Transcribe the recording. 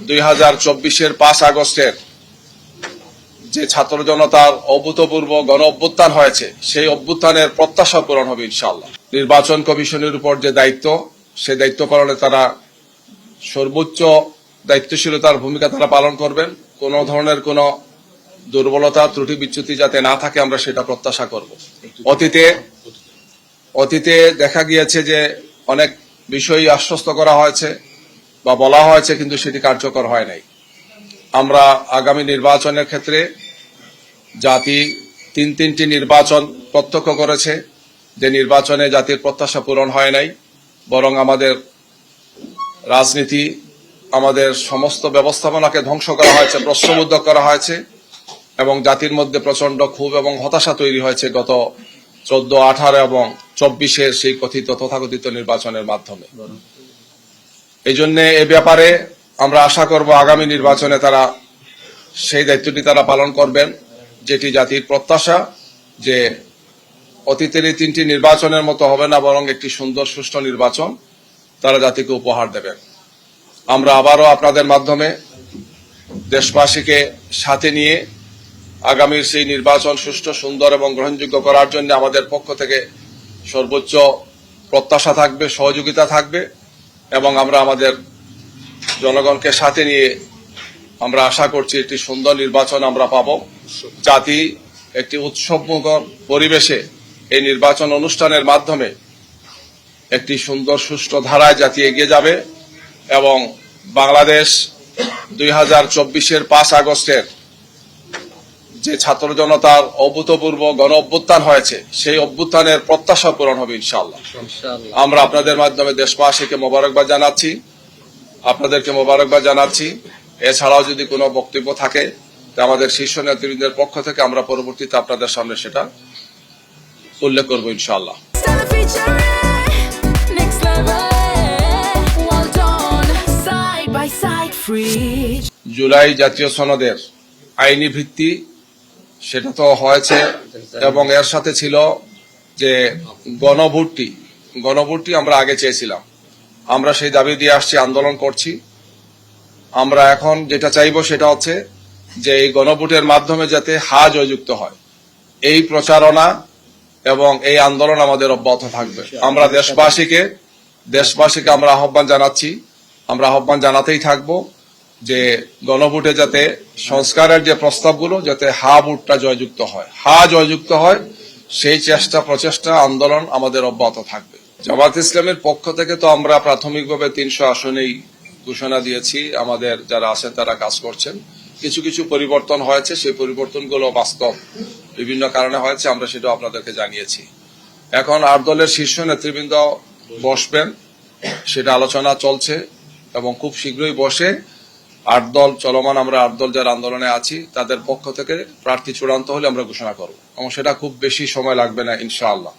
দুই হাজার চব্বিশের আগস্টের যে ছাত্র জনতার অভূতপূর্ব গণ অভ্যুত্থান হয়েছে, সেই অভ্যুত্থানের প্রত্যাশা পূরণ হবে ইনশাআল্লাহ। নির্বাচন কমিশনের উপর যে দায়িত্ব সেই দায়িত্ব পালনে তারা সর্বোচ্চ দায়িত্বশীলতার ভূমিকা তারা পালন করবেন। কোনো ধরনের কোনো দুর্বলতা, ত্রুটি, বিচ্যুতি যাতে না থাকে, আমরা সেটা প্রত্যাশা করব। অতীতে অতীতে দেখা গিয়েছে যে অনেক বিষয়ই আশ্বস্ত করা হয়েছে। বা বলা হয়েছে কিন্তু সেটি কার্যকর হয় নাই। আমরা আগামী নির্বাচনের ক্ষেত্রে জাতি তিন তিনটি নির্বাচন প্রত্যক্ষ করেছে যে নির্বাচনে জাতির প্রত্যাশা পূরণ হয় নাই, বরং আমাদের রাজনীতি, আমাদের সমস্ত ব্যবস্থাপনাকে ধ্বংস করা হয়েছে প্রশ্নবুদ্ধ করা হয়েছে, এবং জাতির মধ্যে প্রচণ্ড ক্ষোভ এবং হতাশা তৈরি হয়েছে গত চোদ্দ, আঠারো এবং চব্বিশের সেই কথিত, তথাকথিত নির্বাচনের মাধ্যমে। এই জন্য এ ব্যাপারে আমরা আশা করব আগামী নির্বাচনে তারা সেই দায়িত্বটি তারা পালন করবেন, যেটি জাতির প্রত্যাশা যে অতীতের এই তিনটি নির্বাচনের মতো হবে না বরং একটি সুন্দর সুষ্ঠু নির্বাচন তারা জাতিকে উপহার দেবেন আমরা আবারও আপনাদের মাধ্যমে দেশবাসীকে সাথে নিয়ে আগামীর সেই নির্বাচন সুষ্ঠু, সুন্দর এবং গ্রহণযোগ্য করার জন্য আমাদের পক্ষ থেকে সর্বোচ্চ প্রত্যাশা থাকবে, সহযোগিতা থাকবে। এবং আমরা আমাদের জনগণকে সাথে নিয়ে আমরা আশা করছি একটি সুন্দর নির্বাচন আমরা পাব। জাতি একটি উৎসবমুখর পরিবেশে এই নির্বাচন অনুষ্ঠানের মাধ্যমে একটি সুন্দর সুষ্ঠু ধারায় জাতি এগিয়ে যাবে এবং বাংলাদেশ দুই হাজার চব্বিশের পাঁচ আগস্টের যে ছাত্র জনতার অভূতপূর্ব গণ অভ্যুত্থান হয়েছে সেই অভ্যুত্থানের প্রত্যাশা পূরণ হবে ইনশাআল্লাহ। ইনশাআল্লাহ। আমরা আপনাদের মাধ্যমে দেশবাসীকে মোবারকবাদ জানাচ্ছি আপনাদেরকে মোবারকবাদ জানাচ্ছি। এছাড়াও যদি কোনো বক্তব্য থাকে তা আমাদের শীর্ষ নেতৃবৃন্দের পক্ষ থেকে আমরা পরবর্তীতে আপনাদের সামনে সেটা উল্লেখ করব free. জুলাই জাতীয় সনদের আইনি ভিত্তি সেটা তো হয়েছে এবং এর সাথে ছিল যে গণভোটটি। গণভোটটি আমরা আগে চেয়েছিলাম। আমরা সেই দাবি দিয়ে আসছি, আন্দোলন করছি। আমরা এখন যেটা চাইব সেটা হচ্ছে যে এই গণভোটের মাধ্যমে যাতে হা জয়যুক্ত হয়। এই প্রচারণা এবং এই আন্দোলন আমাদের অব্যাহত থাকবে। আমরা দেশবাসীকে দেশবাসীকে আমরা আহ্বান জানাচ্ছি। আমরা আহ্বান জানাতেই থাকব। যে গণভোটে যাতে সংস্কারের যে প্রস্তাবগুলো, যাতে হা ভোটটা জয়যুক্ত হয়। হা জয়যুক্ত হয়, সেই চেষ্টা, প্রচেষ্টা, আন্দোলন আমাদের অব্যাহত থাকবে। জামাত ইসলামের পক্ষ থেকে তো আমরা প্রাথমিকভাবে তিনশো আসনেই ঘোষণা দিয়েছি। আমাদের যারা আছেন, তারা কাজ করছেন। কিছু কিছু পরিবর্তন হয়েছে। সেই পরিবর্তনগুলো বাস্তব বিভিন্ন কারণে হয়েছে। আমরা সেটা আপনাদেরকে জানিয়েছি। এখন আট দলের শীর্ষ নেতৃবৃন্দ বসবেন। সেটা আলোচনা চলছে এবং খুব শীঘ্রই বসে আট দল চলমান, আমরা আট দল যারা আন্দোলনে আছি, তাদের পক্ষ থেকে প্রার্থী চূড়ান্ত হলে আমরা ঘোষণা করব। এবং সেটা খুব বেশি সময় লাগবে না, ইনশাআল্লাহ।